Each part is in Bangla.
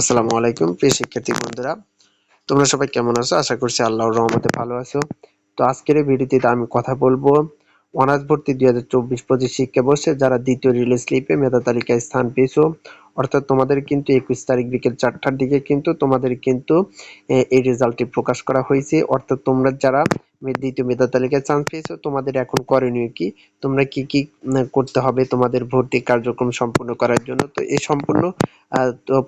আসসালামু আলাইকুম, প্রিয় শিক্ষার্থী বন্ধুরা। তোমরা সবাই কেমন আছো? আশা করছি আল্লাহর রহমতে ভালো আছো। তো আজকের এই ভিডিওটিতে আমি কথা বলব অনার্স ভর্তি দুই হাজার চব্বিশ পঁচিশ শিক্ষাবর্ষে যারা দ্বিতীয় রিলিজ স্লিপে মেধা তালিকায় স্থান পেয়েছ, অর্থাৎ তোমাদের কিন্তু একুশ তারিখ বিকেল চারটার দিকে কিন্তু তোমাদের কিন্তু এই রেজাল্টটি প্রকাশ করা হয়েছে। অর্থাৎ তোমরা যারা দ্বিতীয় মেধা তালিকায় চান্স পেয়েছ, তোমাদের এখন করণীয় কি? তোমরা কি কি করতে হবে তোমাদের ভর্তি কার্যক্রম সম্পূর্ণ করার জন্য? তো এই সম্পূর্ণ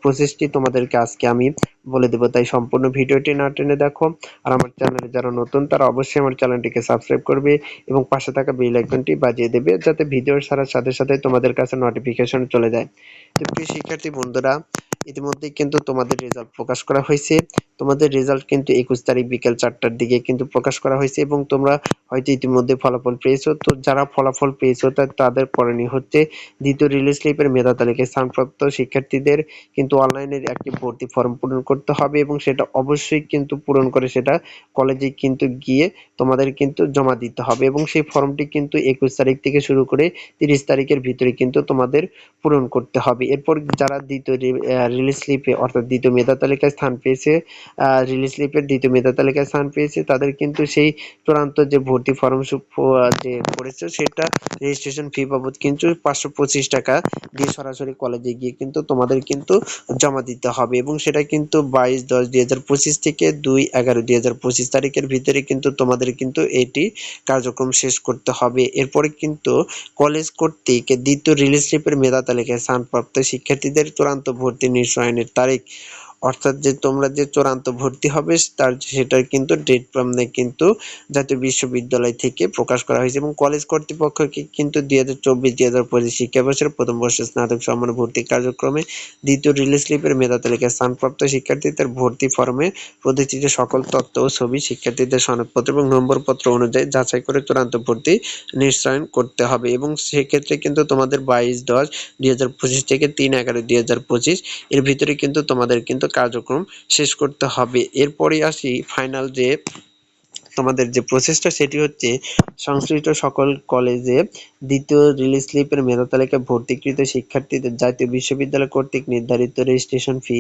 প্রসেসটি তোমাদেরকে আজকে আমি বলে দেবো। তাই সম্পূর্ণ ভিডিওটি না টেনে দেখো। আর আমার চ্যানেলে যারা নতুন, তারা অবশ্যই আমার চ্যানেলটিকে সাবস্ক্রাইব করবে এবং পাশে থাকা বেল আইকনটি বাজিয়ে দেবে, যাতে ভিডিও ছাড়ার সাথে সাথে তোমাদের কাছে নোটিফিকেশন চলে যায়। তো প্রিয় শিক্ষার্থী বন্ধুরা ইতিমধ্যে কিন্তু তোমাদের রেজাল্ট প্রকাশ করা হয়েছে। তোমাদের রেজাল্ট কিন্তু একুশ তারিখ বিকেল চারটার দিকে কিন্তু প্রকাশ করা হয়েছে এবং তোমরা হয়তো ইতিমধ্যে ফলাফল পেয়েছ। তো যারা ফলাফল পেয়েছ তাদের করণীয় হচ্ছে দ্বিতীয় রিলিজ স্লিপের মেধা তালিকায় স্থানপ্রাপ্ত শিক্ষার্থীদের কিন্তু অনলাইনের একটি ভর্তি ফর্ম পূরণ করতে হবে এবং সেটা অবশ্যই কিন্তু পূরণ করে সেটা কলেজে কিন্তু গিয়ে তোমাদের কিন্তু জমা দিতে হবে এবং সেই ফর্মটি কিন্তু একুশ তারিখ থেকে শুরু করে তিরিশ তারিখের ভিতরে কিন্তু তোমাদের পূরণ করতে হবে। এরপর যারা দ্বিতীয় রিলিজ স্লিপে অর্থাৎ দ্বিতীয় মেধা তালিকায় স্থান পেয়েছে রিলিজ স্লিপের দ্বিতীয় মেধা তালিকায় স্থান পেয়েছে, তাদের কিন্তু সেই চূড়ান্ত যে ভর্তি ফর্ম যে করেছে সেটা রেজিস্ট্রেশন ফি বাবদ কিন্তু পাঁচশো পঁচিশ টাকা দিয়ে সরাসরি কলেজে গিয়ে কিন্তু তোমাদের কিন্তু জমা দিতে হবে। এবং সেটা কিন্তু বাইশ দশ দুই হাজার পঁচিশ থেকে দুই এগারো দুই হাজার পঁচিশ তারিখের ভিতরে কিন্তু তোমাদের কিন্তু এটি কার্যক্রম শেষ করতে হবে। এরপরে কিন্তু কলেজ কর্তৃক দ্বিতীয় রিলিজ স্লিপের মেধা তালিকায় স্থানপ্রাপ্ত শিক্ষার্থীদের চূড়ান্ত ভর্তি নিঃসয়নের তারিখ অর্থাৎ যে তোমরা যে চূড়ান্ত ভর্তি হবে, তার সেটার কিন্তু ডেট কিন্তু জাতীয় বিশ্ববিদ্যালয় থেকে প্রকাশ করা হয়েছে এবং কলেজ কর্তৃপক্ষকে কিন্তু দুই হাজার চব্বিশ, দুই হাজার পঁচিশ শিক্ষাবর্ষের প্রথম বর্ষের স্নাতক সম্মান ভর্তি কার্যক্রমে দ্বিতীয় রিলিজ স্লিপের মেধা তালিকায় স্থানপ্রাপ্ত শিক্ষার্থীদের ভর্তি ফর্মে প্রতিষ্ঠিত সকল তথ্য ও ছবি শিক্ষার্থীদের সনদপত্র এবং নম্বরপত্র অনুযায়ী যাচাই করে চূড়ান্ত ভর্তি নিশ্চয়ন করতে হবে এবং সেক্ষেত্রে কিন্তু তোমাদের বাইশ, দশ, দুই হাজার পঁচিশ থেকে তিন, এগারো, দুই হাজার পঁচিশ এর ভিতরে কিন্তু তোমাদের কিন্তু কার্যক্রম শেষ করতে হবে। এরপরে আসি ফাইনাল যে তোমাদের যে প্রসেসটা সেটি হচ্ছে সংশ্লিষ্ট সকল কলেজে দ্বিতীয় রিলিজ স্লিপের মেধা তালিকায় ভর্তিকৃত শিক্ষার্থীদের জাতীয় বিশ্ববিদ্যালয় কর্তৃক নির্ধারিত রেজিস্ট্রেশন ফি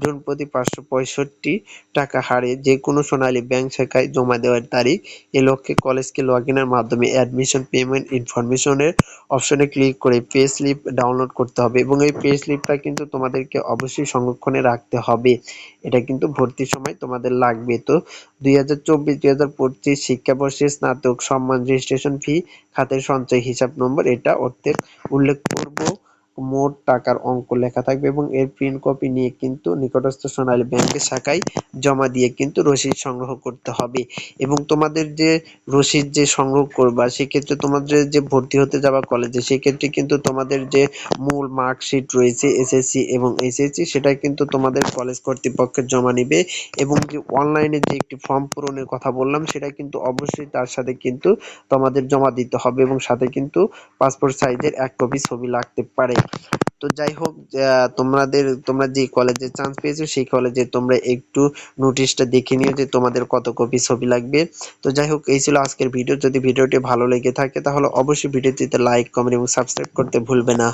জন প্রতি পাঁচশো পঁয়ষট্টি টাকা হারে যে কোনো সোনালী ব্যাংক শাখায় জমা দেওয়ার তারিখ, এ লক্ষ্যে কলেজকে লগ ইনের মাধ্যমে অ্যাডমিশন পেমেন্ট ইনফরমেশনের অপশনে ক্লিক করে পে স্লিপ ডাউনলোড করতে হবে এবং এই পে স্লিপটা কিন্তু তোমাদেরকে অবশ্যই সংরক্ষণে রাখতে হবে। এটা কিন্তু ভর্তির সময় তোমাদের লাগবে। তো দুই হাজার চব্বিশ, দুই হাজার পঁচিশ শিক্ষাবর্ষে স্নাতক সম্মান রেজিস্ট্রেশন ফি খাতের সঞ্চয় হিসাব নম্বর এটা অর্থের উল্লেখ করব। মোট টাকার অঙ্ক লেখা থাকবে এবং এর প্রিন্ট কপি নিয়ে কিন্তু নিকটস্থ সোনালী ব্যাংকের শাখায় জমা দিয়ে কিন্তু রসিদ সংগ্রহ করতে হবে। এবং তোমাদের যে রসিদ যে সংগ্রহ করবা, সেক্ষেত্রে তোমাদের যে ভর্তি হতে যাবা কলেজে সেক্ষেত্রে কিন্তু তোমাদের যে মূল মার্কশিট রয়েছে এসএসসি এবং এসএসসি সেটা কিন্তু তোমাদের কলেজ কর্তৃপক্ষের জমা নিবে। এবং যে অনলাইনে যে একটি ফর্ম পূরণের কথা বললাম, সেটা কিন্তু অবশ্যই তার সাথে কিন্তু তোমাদের জমা দিতে হবে এবং সাথে কিন্তু পাসপোর্ট সাইজের এক কপি ছবি লাগতে পারে। তো যাই হোক তোমাদের, তোমরা যে কলেজে চান্স পেয়েছ, সেই কলেজে তোমরা একটু নোটিশটা দেখে নিও যে তোমাদের কত কপি ছবি লাগবে। তো যাই হোক, এই ছিল আজকের ভিডিও যদি ভিডিওটি ভালো লেগে থাকে, তাহলে অবশ্যই ভিডিওটিতে লাইক কমেন্ট এবং সাবস্ক্রাইব করতে ভুলবে না।